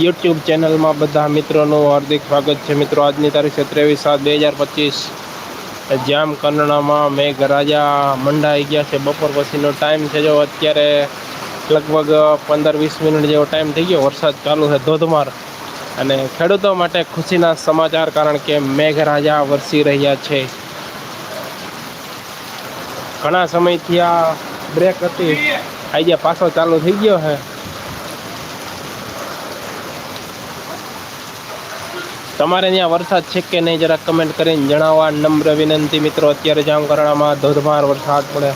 YouTube ચેનલમાં બધા મિત્રોનું હાર્દિક સ્વાગત છે. મિત્રો, આજની તારીખ ત્રેવીસ સાત બે હજાર પચીસ. જામ કન્નડામાં મેઘરાજા મંડાઈ ગયા છે. બપોર પછીનો ટાઈમ છે. જો અત્યારે લગભગ પંદર વીસ મિનિટ જેવો ટાઈમ થઈ ગયો. વરસાદ ચાલુ છે ધોધમાર. અને ખેડૂતો માટે ખુશીના સમાચાર, કારણ કે મેઘરાજા વરસી રહ્યા છે. ઘણા સમયથી આ બ્રેક હતી. આજે પાછો ચાલુ થઈ ગયો છે. તમારે ત્યાં વરસાદ છે કે નહીં જરા કમેન્ટ કરીને જણાવવા નમ્ર વિનંતી મિત્રો, અત્યારે જામકરણામાં ધોધમાર વરસાદ પડે.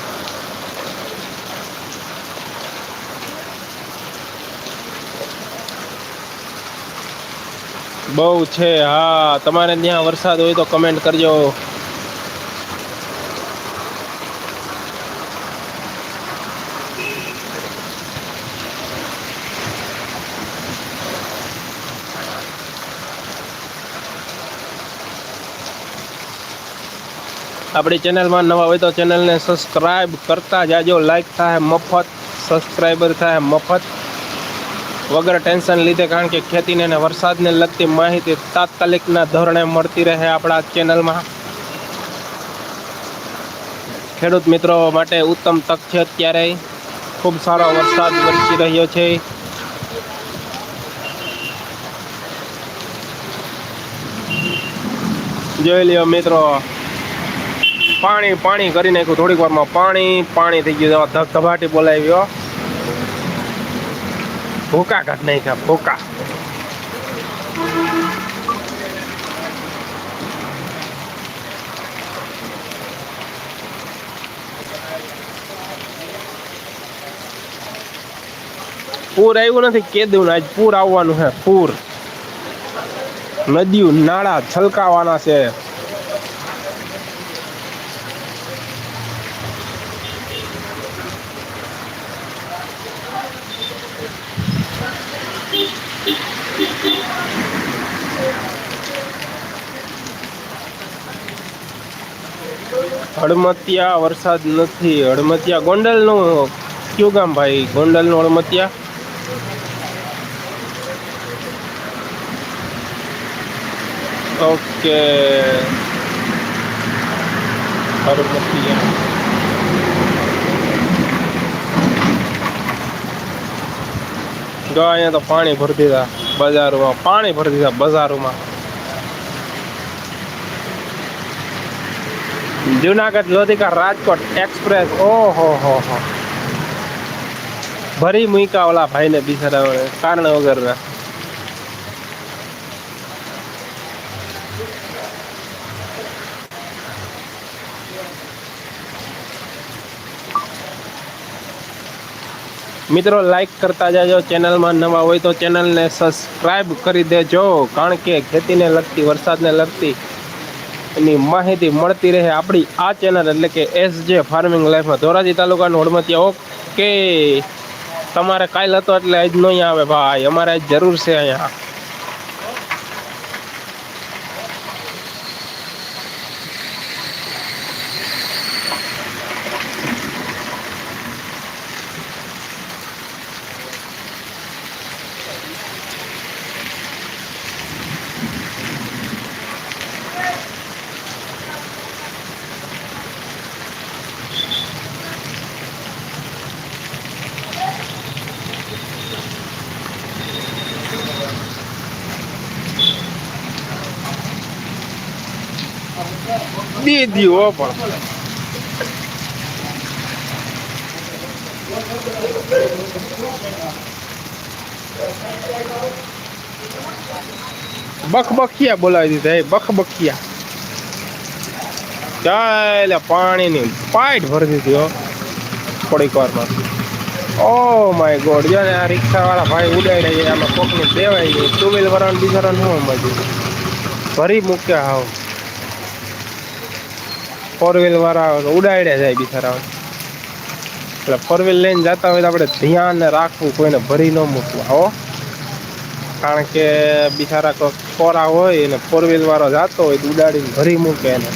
બહુ છે. હા, તમારે ત્યાં વરસાદ હોય તો કમેન્ટ કરજો. આપણી ચેનલમાં નવા હોય તો ચેનલને સબસ્ક્રાઈબ કરતા જાજો લાઈક થાય, મફત સબસ્ક્રાઈબર થાય, મફત. વગર ટેન્શન લીધે કારણ કે ખેતીને અને વરસાદને લગતી માહિતી તાત્કાલિકના ધોરણે મળતી રહે આપણા ચેનલમાં ખેડૂત મિત્રો માટે ઉત્તમ તક છે અત્યારે ખૂબ સારો વરસાદ વરસી રહ્યો છે. જોઈ લ્યો મિત્રો. પાણી પાણી કરી નાખ્યું. થોડીક વારમાં પાણી પાણી થઈ ગયું. ધબ ધબાટી બોલાવ્યો ભૂકા કાઢ નાખ્યા, ભૂકા. પૂર આવ્યું નથી કેદું આજ પૂર આવવાનું છે, પૂર. નદીઓ, નાળા છલકાવાના છે. હળમતિયા વરસાદ નથી. હળમતિયા ગોંડલનું કયું ગામ ભાઈ? ગોંડલનું હળમતિયા? ઓકે. હળમતિયા. જો અહીંયા તો પાણી ભરી દીધા બજારોમાં. પાણી ભરી દીધા બજારોમાં. જુનાગઢ લોધિકા રાજકોટ એક્સપ્રેસ, ઓહો, હો હો. ભરી મૂકા ઓલા ભાઈને બિચારા કારણ વગરના. મિત્રો લાઈક કરતા જાજો. ચેનલમાં નવા હોય તો ચેનલને સબસ્ક્રાઈબ કરી દેજો. કારણ કે ખેતીને લગતી, વરસાદને લગતી એની માહિતી મળતી રહે આપણી આ ચેનલ એટલે કે એસ જે ફાર્મિંગ લાઈફમાં ધોરાજી તાલુકાનું હળમતિયા ઓકે તમારે કાલ હતો એટલે આજ નહીં આવે ભાઈ. અમારે આજ જરૂર છે અહીંયા. દે દીવો પણ. બખબખિયા બોલાવી દીધા, એ બખબખિયા. ચાલે, પાણીની પાઇટ ભરી દીધી, હો. થોડીક વારમાં. ઓ માય ગોડ જો ને આ રિક્ષાવાળા ભાઈ ઉડાઈ જાય આમાં કોકને દેવાય ગયું ટુ વ્હીલ વાળાને બિચારાને ભરી મૂક્યા હાવ. ફોર વ્હીલ વાળા ઉડાડ્યા જાય બિચારા એટલે ફોર વ્હીલ લઈને જતા હોય તો આપણે ધ્યાન રાખવું, કોઈને ભરી ન મૂકવા. હો. કારણ કે બિચારા કોરા હોય અને ફોર વ્હીલ વાળો જતો હોય તો ઉડાડીને ભરી મૂકે એને.